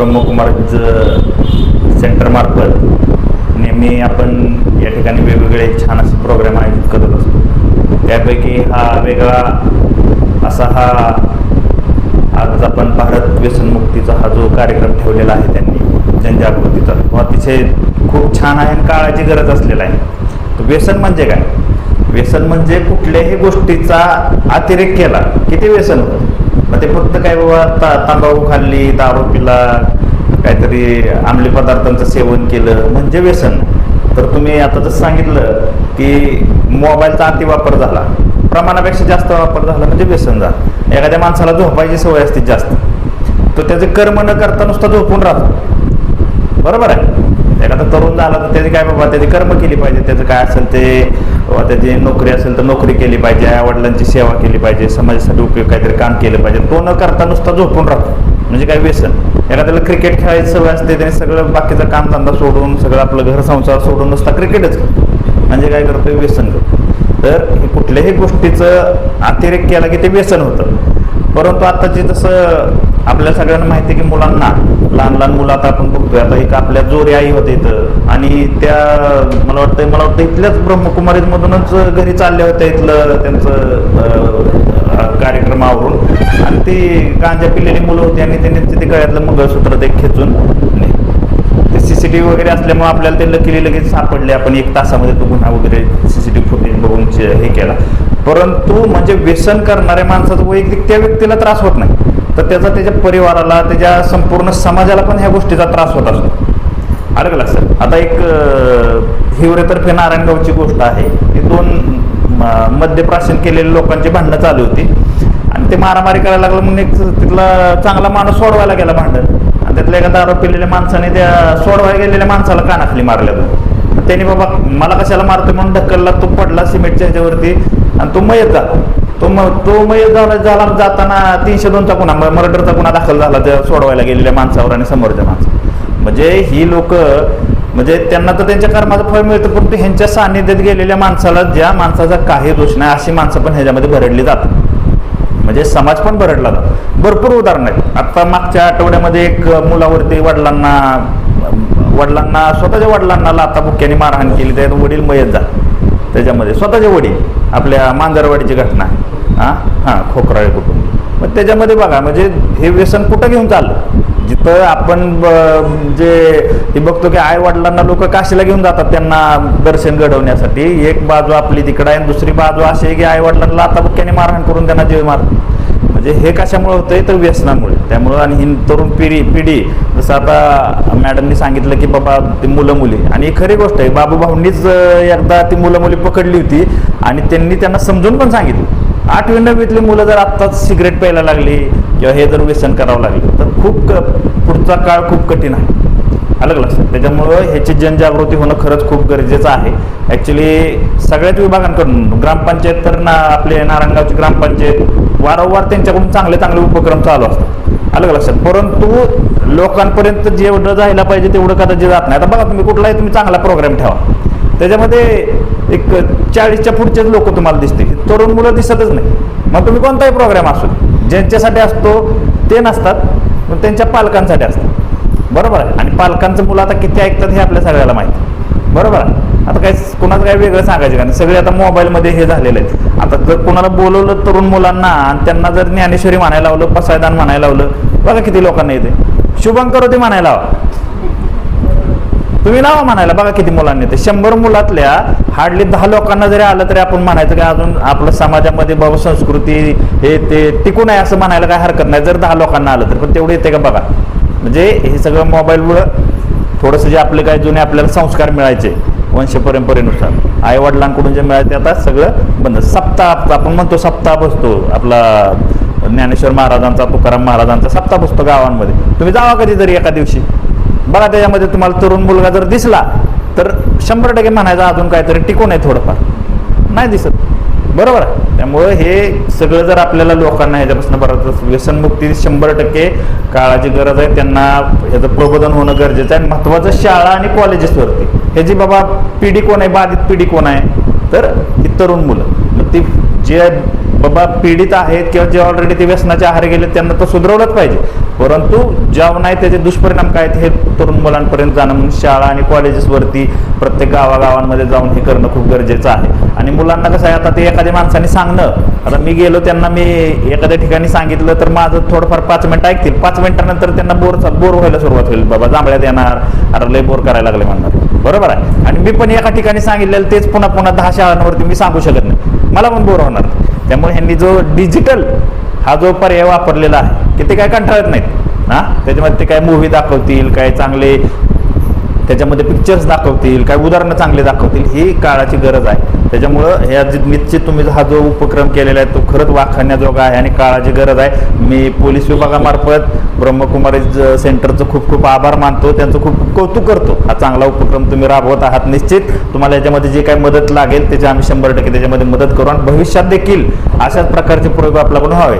ब्रह्मकुमार सेंटरमार्फत नेहमी आपण या ठिकाणी वेगवेगळे छान असे प्रोग्राम आयोजित करत असतो. त्यापैकी हा वेगळा असा हा आज आपण भारत व्यसनमुक्तीचा हा जो कार्यक्रम ठेवलेला आहे त्यांनी जनजागृतीचा तो अतिशय खूप छान आहे आणि काळाची गरज असलेला आहे. तर व्यसन म्हणजे काय? व्यसन म्हणजे कुठल्याही गोष्टीचा अतिरेक केला की ते व्यसन होतं? ते फक्त काय बाबा ता खाल्ली दारू पिला काहीतरी अंमली पदार्थांचं सेवन केलं म्हणजे व्यसन. तर तुम्ही आता जसं सांगितलं की मोबाईलचा अतिवापर झाला. प्रमाणापेक्षा जास्त वापर झाला म्हणजे व्यसन झाला. एखाद्या माणसाला झोपायची सवय असते जास्त. तो त्याचे कर्म न करता नुसता झोपून राहतो. बरोबर आहे? एखादा तरुण झाला तर त्याची काय बाबा त्याची कर्म केली पाहिजे. त्याचं काय असेल ते बाबा त्याची नोकरी असेल तर नोकरी केली पाहिजे. आई वडिलांची सेवा केली पाहिजे. समाजासाठी उपयोग काहीतरी काम केलं पाहिजे. तो न करता नुसता झोपून राहतो. म्हणजे काय व्यसन? एखाद्याला क्रिकेट खेळायची सवय असते त्याने सगळं बाकीचं कामधंदा सोडून सगळं आपलं घर संसार सोडून नुसता क्रिकेटच म्हणजे काय करतोय? व्यसन करतो. तर कुठल्याही गोष्टीचं अतिरेक केला की ते व्यसन होतं. परंतु आताची जसं आपल्या सगळ्यांना माहिती आहे की मुलांना लहान लहान मुलं आता आपण बघतोय. आता एक आपल्या जोरी आई होते इथं. आणि त्या मला वाटतं मला वाटतं इथल्याच ब्रह्मकुमारीमधूनच घरी चालल्या होत्या इथलं त्यांचं कार्यक्रम कार्यक्रमावरून आणि ते गांजा पिलेली मुलं होती आणि त्यांनी तिथे गळ्यातलं मंगळसूत्र ते खेचून ते सीसीटीव्ही वगैरे असल्यामुळे आपल्याला ते लकीली लगेच सापडले. आपण एक तासामध्ये तो गुन्हा वगैरे सीसीटीव्ही फुटेज बघून हे केला. परंतु म्हणजे व्यसन करणाऱ्या माणसाचं वैयक्तिक त्या व्यक्तीला त्रास होत नाही. तर त्याचा त्याच्या परिवाराला त्याच्या संपूर्ण समाजाला पण ह्या गोष्टीचा त्रास होत असतो. आलं का लक्षात? आता एक हिवरेतर्फे नारायणगावची गोष्ट आहे. ती दोन म- मद्यप्राशन केलेल्या लोकांची भांडणं चालू होती. आणि ते मारामारी करायला लागलं म्हणून एक तिथला चांगला माणूस सोडवायला गेला भांडण. आणि त्यातल्या एका दारू पिलेल्या माणसाने त्या सोडवायला गेलेल्या माणसाला कानाखाली मारल्या मग त्याने बाबा मला कशाला मारतो म्हणून ढकलला तो पडला सिमेंटच्या ह्याच्यावरती. आणि तो मयत झाला. तो मग तो मयत झाला झाला जाताना तीनशे दोनचा गुन्हा मर्डरचा गुन्हा दाखल झाला त्या सोडवायला गेलेल्या माणसावर आणि समोरच्या माणसावर. म्हणजे ही लोक म्हणजे त्यांना तर त्यांच्या कर्माचं फळ मिळतं परंतु ह्यांच्या सान्निध्यात गेलेल्या माणसाला ज्या माणसाचा काही दोष नाही अशी माणसं पण ह्याच्यामध्ये भरडली जातात. म्हणजे समाज पण भरडला जातो. भरपूर उदाहरण आहेत. आता मागच्या आठवड्यामध्ये एक मुलावरती वडिलांना वडिलांना स्वतःच्या वडिलांना लाता बुक्याने मारहाण केली त्यात वडील मयत झाला. त्याच्यामध्ये स्वतःचे वडील आपल्या मांजरवाडीची घटना आहे. हां? हां खोकराळे कुटुंब. मग त्याच्यामध्ये बघा म्हणजे हे व्यसन कुठं घेऊन चाललं? जिथं आपण ब- जे हे बघतो की आई वडिलांना लोक काशीला घेऊन जातात त्यांना दर्शन घडवण्यासाठी. एक बाजू आपली तिकडं आहे आणि दुसरी बाजू अशी आहे की आई वडिलांना आता बुक्याने मारहाण करून त्यांना जीव मार म्हणजे हे कशामुळे होतंय? तर व्यसनामुळे. त्यामुळं आणि ही तरुण पिढी पिढी जसं आता मॅडमनी सांगितलं की बाबा ते मुलं मुली आणि ही खरी गोष्ट आहे बाबू भाऊंनीच एकदा ती मुलं मुली पकडली होती आणि त्यांनी त्यांना समजून पण सांगितलं. आठवी नववीतली मुलं जर आत्ताच सिगरेट प्यायला लागली किंवा हे जर व्यसन करावं लागलं तर खूप क- पुढचा काळ खूप कठीण आहे. अलग लक्षात त्याच्यामुळं ह्याची जनजागृती होणं खरंच खूप गरजेचं आहे. ॲक्च्युली सगळ्याच विभागांकडून ग्रामपंचायत तर ना आपले नारायणगावची ग्रामपंचायत वारंवार त्यांच्याकडून चांगले चांगले उपक्रम चालू असतात. अलग लक्षात. परंतु लोकांपर्यंत जेवढं जायला पाहिजे तेवढं कदाचित जात नाही. आता बघा तुम्ही कुठलाही तुम्ही चांगला प्रोग्राम ठेवा. त्याच्यामध्ये एक चाळीसच्या पुढचेच लोक तुम्हाला दिसते तरुण मुलं दिसतच नाही. मग तुम्ही कोणताही प्रोग्राम असो ज्यांच्यासाठी असतो ते नसतात. पण त्यांच्या पालकांसाठी असतात. बरोबर आहे. आणि पालकांचं मुलं आता किती ऐकतात हे आपल्या सगळ्याला माहिती. बरोबर आहे. आता काय कुणाचं काय वेगळं सांगायचं का नाही? सगळे आता मोबाईलमध्ये हे झालेले आहेत. आता जर कोणाला बोलवलं तरुण मुलांना आणि त्यांना जर ज्ञानेश्वरी म्हणायला लावलं पसायदान म्हणायला लावलं बघा किती लोकांना येते. शुभंकर होते म्हणायला हवा तुम्ही लावा म्हणायला बघा किती मुलांनी ते शंभर मुलातल्या हार्डली दहा लोकांना जरी आलं तरी आपण म्हणायचं की अजून आपलं समाजामध्ये बाबा संस्कृती हे ते टिकून आहे असं म्हणायला काय हरकत नाही. जर दहा लोकांना आलं तर पण तेवढं येते का बघा. म्हणजे हे सगळं मोबाईलमुळं थोडंसं जे आपले काय जुने आपल्याला संस्कार मिळायचे वंश परंपरेनुसार. आईवडिलांकडून जे मिळायचे आता सगळं बंद. सप्ताह आपण म्हणतो सप्ताह बसतो. आपला ज्ञानेश्वर महाराजांचा तुकाराम महाराजांचा सप्ताह बसतो गावांमध्ये. तुम्ही जावा कधीतरी एका दिवशी. बघा त्याच्यामध्ये तुम्हाला तरुण मुलगा जर दिसला तर शंभर टक्के म्हणायचा अजून काहीतरी टिकून आहे थोडंफार. नाही दिसत. बरोबर त्यामुळं हे सगळं जर आपल्याला लोकांना ह्याच्यापासून बरं व्यसनमुक्ती शंभर टक्के काळाची गरज आहे. त्यांना ह्याचं प्रबोधन होणं गरजेचं आहे. महत्त्वाचं शाळा आणि कॉलेजेसवरती हे जी बाबा पिढी कोण आहे? बाधित पिढी कोण आहे? तर ही तरुण मुलं. मग ती जे बाबा पीडित आहेत किंवा जे ऑलरेडी ते व्यसनाच्या आहार गेले त्यांना तर सुधरवलंच पाहिजे. परंतु जॉब नाही त्याचे दुष्परिणाम काय आहेत हे तरुण मुलांपर्यंत जाणं म्हणून शाळा आणि कॉलेजेसवरती प्रत्येक गावागावांमध्ये जाऊन हे करणं खूप गरजेचं आहे. आणि मुलांना कसं आहे आता ते एखाद्या माणसाने सांगणं आता मी गेलो त्यांना मी एखाद्या ठिकाणी सांगितलं तर माझं थोडंफार पाच मिनिटं ऐकतील. पाच मिनिटानंतर त्यांना बोर बोर व्हायला सुरुवात होईल. बाबा जांभळ्यात येणार अरे लय बोर करायला लागले म्हणणार. बरोबर आहे? आणि मी पण एका ठिकाणी सांगितलेलं तेच पुन्हा पुन्हा दहा शाळांवरती मी सांगू शकत नाही. मला पण बोर होणार. त्यामुळे ह्यांनी जो डिजिटल हा जो पर्याय वापरलेला आहे की ते काय कंटाळत नाहीत. हां? त्याच्यामध्ये ते काय मूव्ही दाखवतील काय चांगले त्याच्यामध्ये पिक्चर्स दाखवतील काय उदाहरणं चांगले दाखवतील ही काळाची गरज आहे. त्याच्यामुळं ह्या निश्चित तुम्ही हा जो उपक्रम केलेला आहे तो खरंच वाखाण्याजोगा आहे आणि काळाची गरज आहे. मी पोलीस विभागामार्फत ब्रह्मकुमारी ज- सेंटरचं खूप खूप आभार मानतो. त्यांचं खूप कौतुक करतो. हा चांगला उपक्रम तुम्ही राबवत आहात निश्चित. तुम्हाला याच्यामध्ये जे काय मदत लागेल त्याची आम्ही शंभर टक्के त्याच्यामध्ये मदत करू आणि भविष्यात देखील अशाच प्रकारचे प्रयोग आपल्याकडून व्हावे.